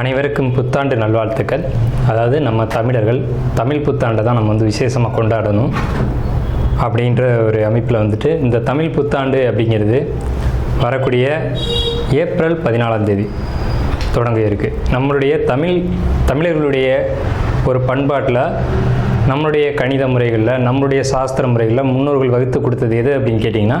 அனைவருக்கும் புத்தாண்டு நல்வாழ்த்துக்கள். அதாவது நம்ம தமிழர்கள் தமிழ் புத்தாண்டை தான் நம்ம வந்து விசேஷமாக கொண்டாடணும் அப்படின்ற ஒரு அமைப்பில் வந்துட்டு இந்த தமிழ் புத்தாண்டு அப்படிங்கிறது வரக்கூடிய ஏப்ரல் பதினாலாம் தேதி தொடங்க இருக்குது நம்மளுடைய தமிழ் தமிழர்களுடைய ஒரு பண்பாட்டில் நம்மளுடைய கணித முறைகளில் நம்மளுடைய சாஸ்திர முறைகளில் முன்னோர்கள் வகுத்து கொடுத்தது எது அப்படின்னு கேட்டிங்கன்னா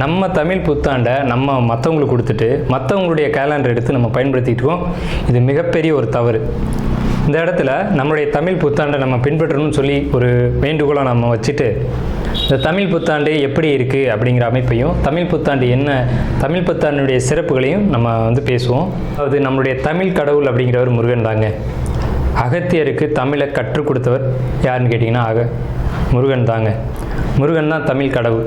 நம்ம தமிழ் புத்தாண்டை நம்ம மற்றவங்களுக்கு கொடுத்துட்டு மற்றவங்களுடைய கேலண்டர் எடுத்து நம்ம பயன்படுத்திட்டுருக்கோம் இது மிகப்பெரிய ஒரு தவறு. இந்த இடத்துல நம்மளுடைய தமிழ் புத்தாண்டை நம்ம பின்பற்றணும்னு சொல்லி ஒரு வேண்டுகோளை நம்ம வச்சுட்டு இந்த தமிழ் புத்தாண்டு எப்படி இருக்குது அப்படிங்கிற அமைப்பையும் தமிழ் புத்தாண்டு என்ன தமிழ் புத்தாண்டுடைய சிறப்புகளையும் நம்ம வந்து பேசுவோம். அதாவது நம்மளுடைய தமிழ் கடவுள் அப்படிங்கிறவர் முருகன் தாங்க. அகத்தியருக்கு தமிழை கற்றுக் கொடுத்தவர் யாருன்னு கேட்டிங்கன்னா அக முருகன் தாங்க. முருகன் தான் தமிழ் கடவுள்.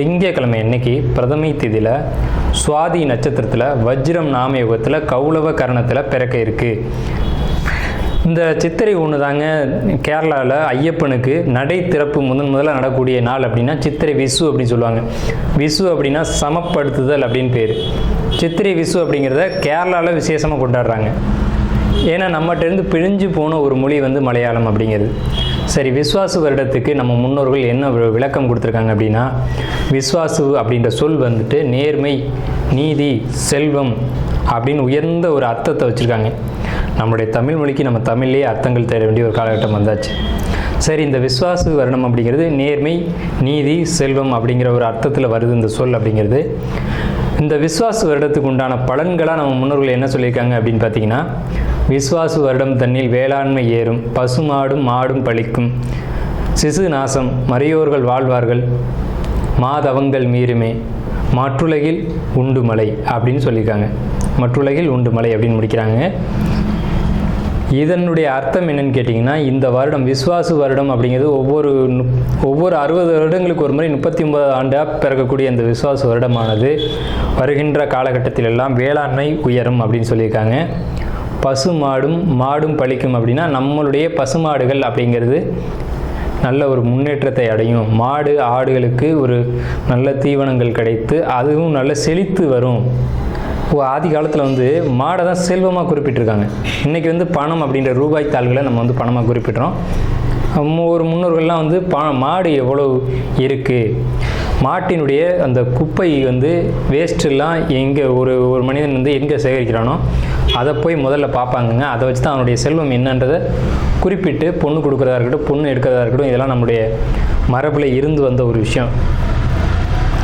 திங்கக்கிழமை அன்னைக்கு பிரதமை திதியில் சுவாதி நட்சத்திரத்தில் வஜ்ரம் நாமயுகத்தில் கௌளவ கரணத்தில் பிறக்க இருக்குது இந்த சித்திரை ஒன்று தாங்க கேரளாவில் ஐயப்பனுக்கு நடை திறப்பு முதன் முதல்ல நடக்கூடிய நாள் அப்படின்னா சித்திரை விசு அப்படின்னு சொல்லுவாங்க. விசு அப்படின்னா சமப்படுத்துதல் அப்படின்னு பேர். சித்திரை விசு அப்படிங்கிறத கேரளாவில் விசேஷமாக கொண்டாடுறாங்க. ஏன்னா நம்மகிட்டேருந்து பிழிஞ்சு போன ஒரு மொழி வந்து மலையாளம் அப்படிங்கிறது. சரி விஸ்வாசு வருடத்துக்கு நம்ம முன்னோர்கள் என்ன விளக்கம் கொடுத்துருக்காங்க அப்படின்னா விஸ்வாசு அப்படின்ற சொல் வந்துட்டு நேர்மை நீதி செல்வம் அப்படின்னு உயர்ந்த ஒரு அர்த்தத்தை வச்சுருக்காங்க. நம்முடைய தமிழ் மொழிக்கு நம்ம தமிழ்லேயே அர்த்தங்கள் தேட வேண்டிய ஒரு காலகட்டம் வந்தாச்சு. சரி இந்த விஸ்வாசு வருடம் அப்படிங்கிறது நேர்மை நீதி செல்வம் அப்படிங்கிற ஒரு அர்த்தத்தில் வருது இந்த சொல் அப்படிங்கிறது. இந்த விஸ்வாசு வருடத்துக்கு உண்டான பலன்களாக நம்ம முன்னோர்கள் என்ன சொல்லியிருக்காங்க அப்படின்னு பார்த்தீங்கன்னா விஸ்வாசு வருடம் தன்னில் வேளாண்மை ஏறும் பசுமாடும் மாடும் பழிக்கும். சிசு நாசம் மறையோர்கள் வாழ்வார்கள் மாதவங்கள் மீறுமே. மற்றுலகில் உண்டு மலை அப்படின்னு சொல்லியிருக்காங்க. மற்றுலகில் உண்டு மலை அப்படின்னு முடிக்கிறாங்க. இதனுடைய அர்த்தம் என்னன்னு கேட்டிங்கன்னா இந்த வருடம் விஸ்வாசு வருடம் அப்படிங்கிறது ஒவ்வொரு நு- ஒவ்வொரு அறுபது வருடங்களுக்கு ஒரு முறை முப்பத்தி ஒன்பது ஆண்டாக பிறக்கக்கூடிய இந்த விஸ்வாசு வருடமானது. வருகின்ற காலகட்டத்திலெல்லாம் வேளாண்மை உயரும் அப்படின்னு சொல்லியிருக்காங்க. பசு மாடும் மாடும் பழிக்கும் அப்படின்னா நம்மளுடைய பசுமாடுகள் அப்படிங்கிறது நல்ல ஒரு முன்னேற்றத்தை அடையும். மாடு ஆடுகளுக்கு ஒரு நல்ல தீவனங்கள் கிடைத்து அதுவும் நல்ல செழித்து வரும். ஓ ஆதி காலத்தில் வந்து மாடை தான் செல்வமாக குறிப்பிட்டிருக்காங்க. இன்றைக்கி வந்து பணம் அப்படின்ற ரூபாய் தாள்களை நம்ம வந்து பணமாக குறிப்பிட்றோம். ஒரு முன்னோர்கள்லாம் வந்து பா மாடு எவ்வளோ இருக்குது மாட்டினுடைய அந்த குப்பை வந்து வேஸ்ட்டெல்லாம் எங்கே ஒரு ஒரு மனிதன் வந்து எங்கே சேகரிக்கிறானோ அதை போய் முதல்ல பார்ப்பாங்கங்க. அதை வச்சு தான் அவனுடைய செல்வம் என்னன்றதை குறிப்பிட்டு பொண்ணு கொடுக்குறதா இருக்கட்டும் பொண்ணு எடுக்கிறதா இருக்கட்டும் இதெல்லாம் நம்முடைய மரபில் இருந்து வந்த ஒரு விஷயம்.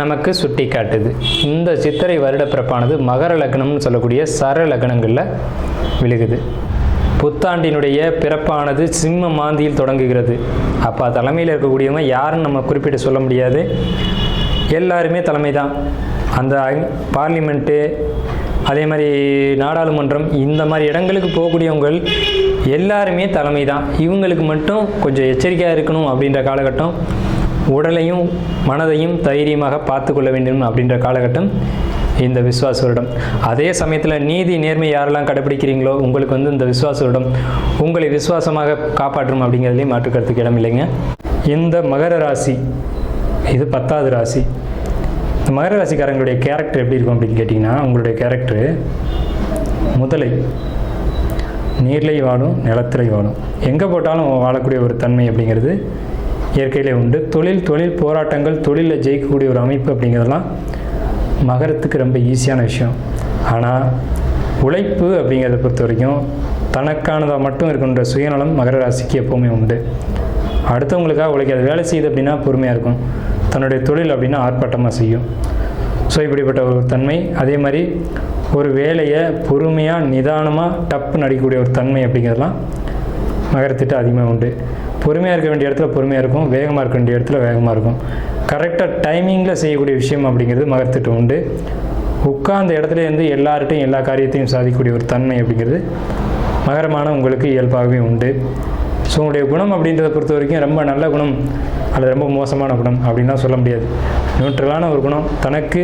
நமக்கு சுட்டி காட்டுது. இந்த சித்திரை வருட பிறப்பானது மகர லக்னம்னு சொல்லக்கூடிய சர லக்னங்களில் விழுகுது. புத்தாண்டினுடைய பிறப்பானது சிம்ம மாந்தியில் தொடங்குகிறது. அப்போ தலைமையில் இருக்கக்கூடியவங்க யாருன்னு நம்ம குறிப்பிட்டு சொல்ல முடியாது. எல்லாருமே தலைமை தான் அந்த பார்லிமெண்ட்டு அதே மாதிரி நாடாளுமன்றம் இந்த மாதிரி இடங்களுக்கு போகக்கூடியவங்கள் எல்லாருமே தலைமை தான் இவங்களுக்கு மட்டும் கொஞ்சம் எச்சரிக்கையாக இருக்கணும் அப்படின்ற காலகட்டம் உடலையும் மனதையும் தைரியமாக பார்த்து கொள்ள வேண்டும் அப்படின்ற காலகட்டம் இந்த விஸ்வாச வருடம். அதே சமயத்தில் நீதி நேர்மை யாரெல்லாம் கடைபிடிக்கிறீங்களோ உங்களுக்கு வந்து இந்த விஸ்வாச வருடம் உங்களை விசுவாசமாக காப்பாற்றும் அப்படிங்கிறதுலையும் மாற்றுக்கறதுக்கு இடம் இல்லைங்க. இந்த மகர ராசி இது பத்தாவது ராசி. இந்த மகர ராசிக்காரங்களுடைய கேரக்டர் எப்படி இருக்கும் அப்படின்னு கேட்டிங்கன்னா உங்களுடைய கேரக்டரு முதலை நீர்லை வாழும் நிலத்திலை வாழும். எங்கே போட்டாலும் வாழக்கூடிய ஒரு தன்மை அப்படிங்கிறது இயற்கையிலே உண்டு. தொழில் தொழில் போராட்டங்கள் தொழிலில் ஜெயிக்கக்கூடிய ஒரு அமைப்பு அப்படிங்கிறதெல்லாம் மகரத்துக்கு ரொம்ப ஈஸியான விஷயம். ஆனால் உழைப்பு அப்படிங்கிறத பொறுத்த வரைக்கும் தனக்கானதாக மட்டும் இருக்கின்ற சுயநலம் மகர ராசிக்கு எப்போவுமே உண்டு. அடுத்தவங்களுக்காக உழைக்காது. வேலை செய்யுது அப்படின்னா பொறுமையாக இருக்கும். தன்னுடைய தொழில் அப்படின்னா ஆர்ப்பாட்டமாக செய்யும். ஸோ இப்படிப்பட்ட ஒரு தன்மை. அதே மாதிரி ஒரு வேலையை பொறுமையாக நிதானமாக டப்பு நடிக்கக்கூடிய ஒரு தன்மை அப்படிங்கிறதெல்லாம் நகரத்திட்டு அதிகமாக உண்டு. பொறுமையாக இருக்க வேண்டிய இடத்துல பொறுமையாக இருக்கும். வேகமாக இருக்க வேண்டிய இடத்துல வேகமாக இருக்கும். கரெக்டாக டைமிங்கில் செய்யக்கூடிய விஷயம் அப்படிங்கிறது மகரத்திட்ட உண்டு. உட்கார்ந்த இடத்துல இருந்து எல்லார்ட்டையும் எல்லா காரியத்தையும் சாதிக்கக்கூடிய ஒரு தன்மை அப்படிங்கிறது மகரமான உங்களுக்கு இயல்பாகவே உண்டு. ஸோ உங்களுடைய குணம் அப்படின்றத பொறுத்த வரைக்கும் ரொம்ப நல்ல குணம் அல்லது ரொம்ப மோசமான குணம் அப்படின்லாம் சொல்ல முடியாது. நியூட்ரலான ஒரு குணம் தனக்கு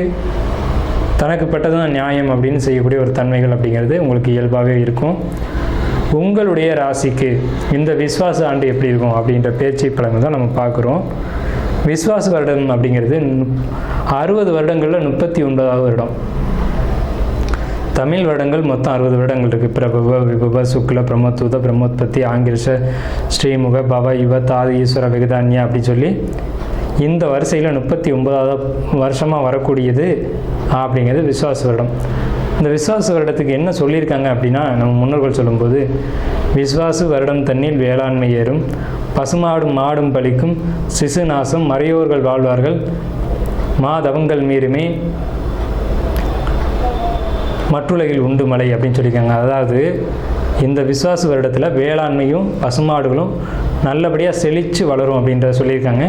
தனக்கு பட்டது தான் நியாயம் அப்படின்னு செய்யக்கூடிய ஒரு தன்மைகள் அப்படிங்கிறது உங்களுக்கு இயல்பாகவே இருக்கும். உங்களுடைய ராசிக்கு இந்த விஸ்வாச ஆண்டு எப்படி இருக்கும் அப்படின்ற பேச்சு பலன்கள் தான் நம்ம பார்க்குறோம். விஸ்வாச வருடம் அப்படிங்கிறது அறுபது வருடங்களில் முப்பத்தி ஒன்பதாவது வருடம். தமிழ் வருடங்கள் மொத்தம் அறுபது வருடங்கள் இருக்குது பிரபவ விபவ சுக்ல பிரம்மத்துத பிரம்மோத்பத்தி ஆங்கிரிஷ ஸ்ரீமுக பவ யுவ தாது ஈஸ்வர வெகுதான்யா அப்படின்னு சொல்லி இந்த வரிசையில் முப்பத்தி ஒன்பதாவது வருஷமாக வரக்கூடியது அப்படிங்கிறது விஸ்வாச வருடம். இந்த விஸ்வாச வருடத்துக்கு என்ன சொல்லியிருக்காங்க அப்படின்னா நம்ம முன்னோர்கள் சொல்லும்போது விஸ்வாசு வருடம் தண்ணில் வேளாண்மை ஏறும் பசுமாடும் மாடும் பலிக்கும் சிசு நாசம் மறையோர்கள் வாழ்வார்கள் மாதவங்கள் மீறுமே மற்றுலகில் உண்டு மலை அப்படின்னு சொல்லியிருக்காங்க. அதாவது இந்த விஸ்வாச வருடத்தில் வேளாண்மையும் பசுமாடுகளும் நல்லபடியாக செழித்து வளரும் அப்படின்றத சொல்லியிருக்காங்க.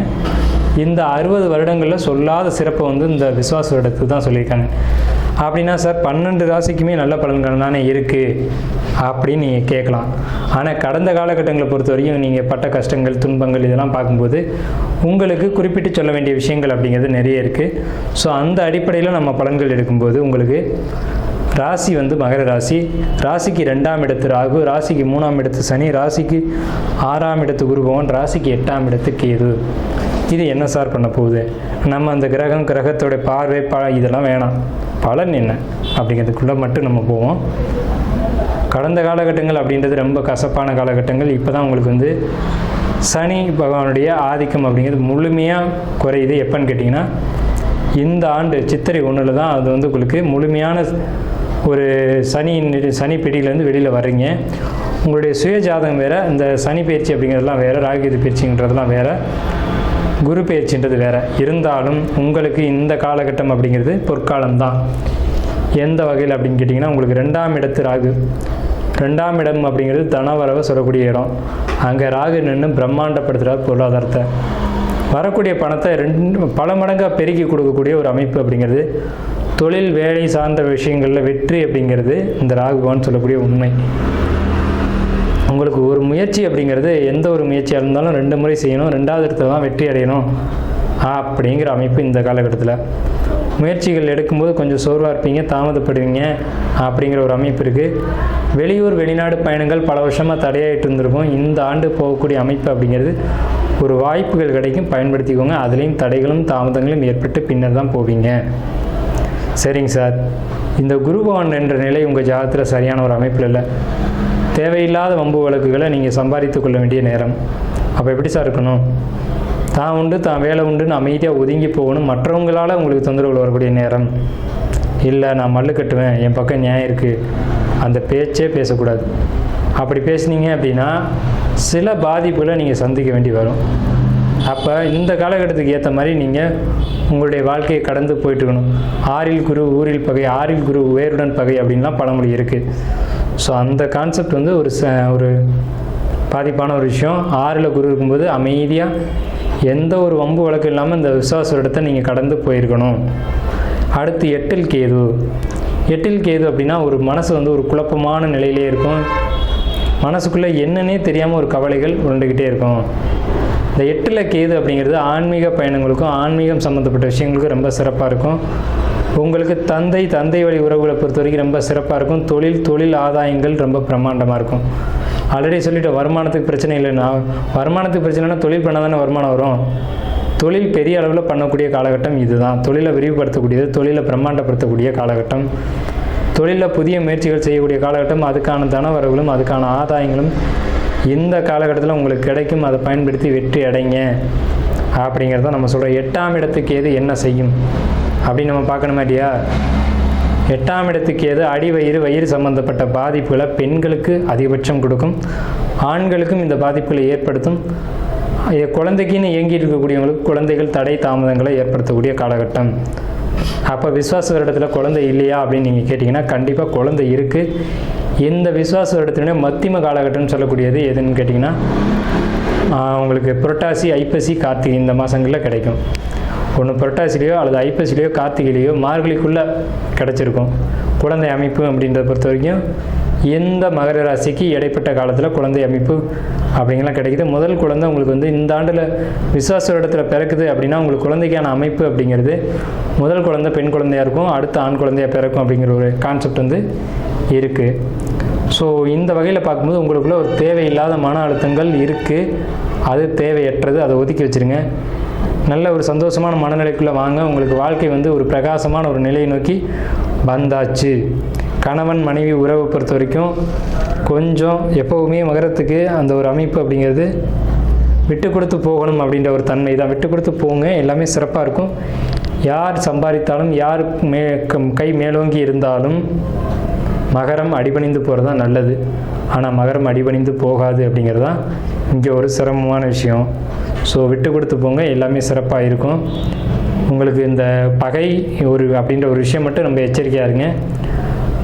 இந்த அறுபது வருடங்களில் சொல்லாத சிறப்பை வந்து இந்த விஸ்வாச வருடத்துக்கு தான் சொல்லியிருக்காங்க. அப்படின்னா சார் பன்னெண்டு ராசிக்குமே நல்ல பலன்கள் தானே இருக்குது அப்படின்னு நீங்கள் கேட்கலாம். ஆனால் கடந்த காலகட்டங்களை பொறுத்த வரைக்கும் நீங்கள் பட்ட கஷ்டங்கள் துன்பங்கள் இதெல்லாம் பார்க்கும்போது உங்களுக்கு குறிப்பிட்டு சொல்ல வேண்டிய விஷயங்கள் அப்படிங்கிறது நிறைய இருக்குது ஸோ அந்த அடிப்படையில் நம்ம பலன்கள் எடுக்கும்போது உங்களுக்கு ராசி வந்து மகர ராசி. ராசிக்கு ரெண்டாம் இடத்து ராகு ராசிக்கு மூணாம் இடத்து சனி ராசிக்கு ஆறாம் இடத்து குருபவன் ராசிக்கு எட்டாம் இடத்து கேது. இது என்ன சார் பண்ண போகுது? நம்ம அந்த கிரகம் கிரகத்தோட பார்வை ப இதெல்லாம் வேணாம். பலன் என்ன? அப்படிங்கிறதுக்குள்ளே மட்டும் நம்ம போவோம். கடந்த காலகட்டங்கள் அப்படின்றது ரொம்ப கசப்பான காலகட்டங்கள். இப்போ தான் உங்களுக்கு வந்து சனி பகவானுடைய ஆதிக்கம் அப்படிங்கிறது முழுமையாக குறையுது. எப்போன்னு கேட்டிங்கன்னா இந்த ஆண்டு சித்திரை ஒன்றில் தான் அது வந்து உங்களுக்கு முழுமையான ஒரு சனி சனி பிடியிலேருந்து வெளியில் வர்றீங்க. உங்களுடைய சுய ஜாதகம் வேறு இந்த சனி பயிற்சி அப்படிங்கிறதெல்லாம் வேறு ராகுகேது பயிற்சிங்கிறதெல்லாம் வேறு. குரு பேச்சுன்றது வேறு. இருந்தாலும் உங்களுக்கு இந்த காலகட்டம் அப்படிங்கிறது பொற்காலம் தான் எந்த வகையில் அப்படின்னு கேட்டிங்கன்னா உங்களுக்கு ரெண்டாம் இடத்து ராகு. ரெண்டாம் இடம் அப்படிங்கிறது தனவரவை சொல்லக்கூடிய இடம். அங்கே ராகு நின்று பிரம்மாண்டப்படுத்துகிறார் பொருளாதாரத்தை. வரக்கூடிய பணத்தை ரெண்டு பல மடங்காக பெருக்கி கொடுக்கக்கூடிய ஒரு அமைப்பு அப்படிங்கிறது தொழில் வேலை சார்ந்த விஷயங்களில் வெற்றி அப்படிங்கிறது இந்த ராகுவான்னு சொல்லக்கூடிய உண்மை. உங்களுக்கு ஒரு முயற்சி அப்படிங்கிறது எந்த ஒரு முயற்சியாக இருந்தாலும் ரெண்டு முறை செய்யணும் ரெண்டாவது இடத்துல தான் வெற்றி அடையணும் அப்படிங்கிற அமைப்பு இந்த காலகட்டத்தில். முயற்சிகள் எடுக்கும்போது கொஞ்சம் சோர்வாக இருப்பீங்க தாமதப்படுவீங்க அப்படிங்கிற ஒரு அமைப்பு இருக்குது வெளியூர் வெளிநாடு பயணங்கள் பல வருஷமாக தடையாயிட்டு இருந்திருக்கும். இந்த ஆண்டு போகக்கூடிய அமைப்பு அப்படிங்கிறது ஒரு வாய்ப்புகள் கிடைக்கும் பயன்படுத்திக்கோங்க. அதுலேயும் தடைகளும் தாமதங்களும் ஏற்பட்டு பின்னர் தான் போவீங்க. சரிங்க சார். இந்த குருபவன் என்ற நிலை உங்கள் ஜாதகத்தில் சரியான ஒரு அமைப்பில் இல்லை. தேவையில்லாத வம்பு வழக்குகளை நீங்கள் சம்பாதித்து கொள்ள வேண்டிய நேரம். அப்போ எப்படி சார் இருக்கணும்? தான் உண்டு தான் வேலை உண்டுன்னு அமைதியாக ஒதுங்கி போகணும் மற்றவங்களால் உங்களுக்கு தொந்தரவுகள் வரக்கூடிய நேரம். இல்லை நான் மல்லு கட்டுவேன் என் பக்கம் நியாயம் இருக்குது அந்த பேச்சே பேசக்கூடாது. அப்படி பேசுனீங்க அப்படின்னா சில பாதிப்புகளை நீங்கள் சந்திக்க வேண்டி வரும். அப்போ இந்த காலகட்டத்துக்கு ஏற்ற மாதிரி நீங்கள் உங்களுடைய வாழ்க்கையை கடந்து போயிட்டுருக்கணும் ஆறில் குரு ஊரில் பகை ஆறில் குரு வேருடன் பகை அப்படின்லாம் பழமொழி இருக்குது ஸோ அந்த கான்செப்ட் வந்து ஒரு ச ஒரு பாதிப்பான ஒரு விஷயம். ஆறில் குரு இருக்கும்போது அமைதியாக எந்த ஒரு வம்பு வழக்கு இல்லாமல் இந்த விசுவாச இடத்தை நீங்கள் கடந்து போயிருக்கணும். அடுத்து எட்டில் கேது. எட்டில் கேது அப்படின்னா ஒரு மனசு வந்து ஒரு குழப்பமான நிலையிலே இருக்கும். மனசுக்குள்ளே என்னன்னே தெரியாமல் ஒரு கவலைகள் உருண்டுக்கிட்டே இருக்கும். இந்த எட்டில் கேது அப்படிங்கிறது ஆன்மீக பயணங்களுக்கும் ஆன்மீகம் சம்மந்தப்பட்ட விஷயங்களுக்கும் ரொம்ப சிறப்பாக இருக்கும். உங்களுக்கு தந்தை தந்தை வழி உறவுகளை பொறுத்த வரைக்கும் ரொம்ப சிறப்பாக இருக்கும். தொழில் தொழில் ஆதாயங்கள் ரொம்ப பிரம்மாண்டமாக இருக்கும். ஆல்ரெடி சொல்லிவிட்டு வருமானத்துக்கு பிரச்சனை இல்லைன்னா வருமானத்துக்கு பிரச்சனைனா தொழில் பண்ணால் தானே வருமானம் வரும். தொழில் பெரிய அளவில் பண்ணக்கூடிய காலகட்டம் இதுதான். தொழிலை விரிவுபடுத்தக்கூடியது தொழிலை பிரம்மாண்டப்படுத்தக்கூடிய காலகட்டம். தொழிலில் புதிய முயற்சிகள் செய்யக்கூடிய காலகட்டம் அதுக்கான தனவரவுகளும் அதுக்கான ஆதாயங்களும் இந்த காலகட்டத்தில் உங்களுக்கு கிடைக்கும். அதை பயன்படுத்தி வெற்றி அடைங்க. அப்படிங்கிறத நம்ம சொல்கிறோம் எட்டாம் இடத்துக்கு எது என்ன செய்யும்? அப்படின்னு நம்ம பார்க்கணுமா இல்லையா? எட்டாம் இடத்துக்கு எது? அடி வயிறு வயிறு சம்பந்தப்பட்ட பாதிப்புகளை பெண்களுக்கு அதிகபட்சம் கொடுக்கும். ஆண்களுக்கும் இந்த பாதிப்புகளை ஏற்படுத்தும். இது குழந்தைக்குன்னு இயங்கிட்டு இருக்கக்கூடியவங்களுக்கு குழந்தைகள் தடை தாமதங்களை ஏற்படுத்தக்கூடிய காலகட்டம். அப்போ விஸ்வாச வருடத்தில் குழந்தை இல்லையா அப்படின்னு நீங்கள் கேட்டிங்கன்னா கண்டிப்பாக குழந்தை இருக்குது இந்த விஸ்வாச வருடத்தினுடைய மத்திம காலகட்டம்னு சொல்லக்கூடியது எதுன்னு கேட்டிங்கன்னா உங்களுக்கு புரட்டாசி ஐப்பசி கார்த்திகை இந்த மாதங்களில் கிடைக்கும். ஒன்று புரட்டாசிலேயோ அல்லது ஐப்பசிலேயோ கார்த்திகையிலேயோ மார்கழிக்குள்ளே கிடச்சிருக்கும். குழந்தை அமைப்பு அப்படின்றத பொறுத்த வரைக்கும் எந்த மகர ராசிக்கு இடைப்பட்ட காலத்தில் குழந்தை அமைப்பு அப்படிங்கலாம் கிடைக்குது. முதல் குழந்தை உங்களுக்கு வந்து இந்த ஆண்டில் விசுவாச இடத்துல பிறக்குது அப்படின்னா உங்களுக்கு குழந்தைக்கான அமைப்பு அப்படிங்கிறது முதல் குழந்தை பெண் குழந்தையாக இருக்கும் அடுத்த ஆண் குழந்தையாக பிறக்கும் அப்படிங்கிற ஒரு கான்செப்ட் வந்து இருக்குது ஸோ இந்த வகையில் பார்க்கும்போது உங்களுக்குள்ள ஒரு தேவையில்லாத மன அழுத்தங்கள் இருக்குது அது தேவையற்றது. அதை ஒதுக்கி வச்சுருங்க. நல்ல ஒரு சந்தோஷமான மனநிலைக்குள்ளே வாங்க. உங்களுக்கு வாழ்க்கை வந்து ஒரு பிரகாசமான ஒரு நிலையை நோக்கி வந்தாச்சு. கணவன் மனைவி உறவை பொறுத்த வரைக்கும் கொஞ்சம் எப்போவுமே மகரத்துக்கு அந்த ஒரு அமைப்பு அப்படிங்கிறது விட்டு கொடுத்து போகணும் அப்படின்ற ஒரு தன்மை தான். விட்டு கொடுத்து போங்க எல்லாமே சிறப்பாக இருக்கும். யார் சம்பாதித்தாலும் யார் மே கை மேலோங்கி இருந்தாலும் மகரம் அடிபணிந்து போகிறது தான் நல்லது. ஆனால் மகரம் அடிபணிந்து போகாது அப்படிங்கிறது தான் இங்கே ஒரு சிரமமான விஷயம். ஸோ விட்டு கொடுத்து போங்க. எல்லாமே சிறப்பாக இருக்கும். உங்களுக்கு இந்த பகை ஒரு அப்படின்ற ஒரு விஷயம் மட்டும் ரொம்ப எச்சரிக்கையாக இருங்க.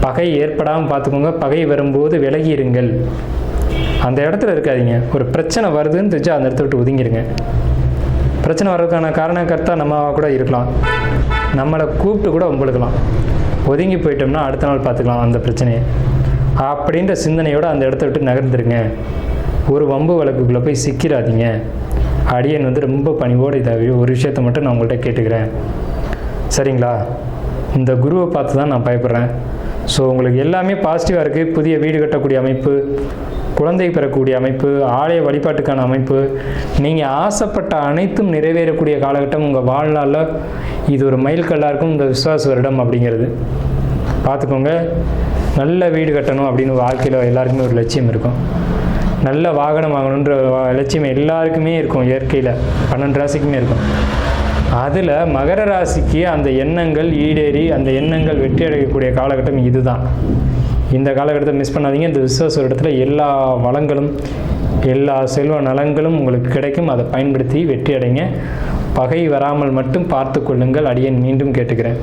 பகை ஏற்படாமல் பார்த்துக்கோங்க. பகை வரும்போது விலகி இருங்கள் அந்த இடத்துல இருக்காதீங்க. ஒரு பிரச்சனை வருதுன்னு தெரிஞ்சு அந்த இடத்த விட்டு ஒதுங்கிடுங்க பிரச்சனை வர்றதுக்கான காரணக்கர்த்தா நம்ம கூட இருக்கலாம். நம்மளை கூப்பிட்டு கூட உங்களுக்கலாம் ஒதுங்கி போயிட்டோம்னா அடுத்த நாள் பார்த்துக்கலாம் அந்த பிரச்சனையை. அப்படின்ற சிந்தனையோடு அந்த இடத்த விட்டு நகர்ந்துருங்க. ஒரு வம்பு வழக்குக்குள்ளே போய் சிக்கிறாதீங்க அடியன் வந்து ரொம்ப பணிவோடு இதை ஒரு விஷயத்த மட்டும் நான் உங்கள்கிட்ட கேட்டுக்கிறேன். சரிங்களா? இந்த குருவை பார்த்து தான் நான் பயப்படுறேன். ஸோ உங்களுக்கு எல்லாமே பாசிட்டிவாக இருக்குது புதிய வீடு கட்டக்கூடிய அமைப்பு குழந்தை பெறக்கூடிய அமைப்பு ஆலய வழிபாட்டுக்கான அமைப்பு. நீங்கள் ஆசைப்பட்ட அனைத்தும் நிறைவேறக்கூடிய காலகட்டம் உங்கள் வாழ்நாளில் இது ஒரு மைல்கல்லாக இருக்கும். இந்த விசுவாச வருடம் அப்படிங்கிறது. பார்த்துக்கோங்க. நல்ல வீடு கட்டணும் அப்படின்னு வாழ்க்கையில் எல்லாருக்குமே ஒரு லட்சியம் இருக்கும். நல்ல வாகனம் வாங்கணுன்ற லட்சியம் எல்லாருக்குமே இருக்கும் இயற்கையில். பன்னெண்டு ராசிக்குமே இருக்கும். அதில் மகர ராசிக்கு அந்த எண்ணங்கள் ஈடேறி அந்த எண்ணங்கள் வெற்றி அடையக்கூடிய காலகட்டம் இதுதான். இந்த காலகட்டத்தை மிஸ் பண்ணாதீங்க. இந்த விசுவாச இடத்துல எல்லா வளங்களும் எல்லா செல்வ நலங்களும் உங்களுக்கு கிடைக்கும். அதை பயன்படுத்தி வெற்றி அடைங்க. பகை வராமல் மட்டும் பார்த்து கொள்ளுங்கள். அடியேன் மீண்டும் கேட்டுக்கிறேன்.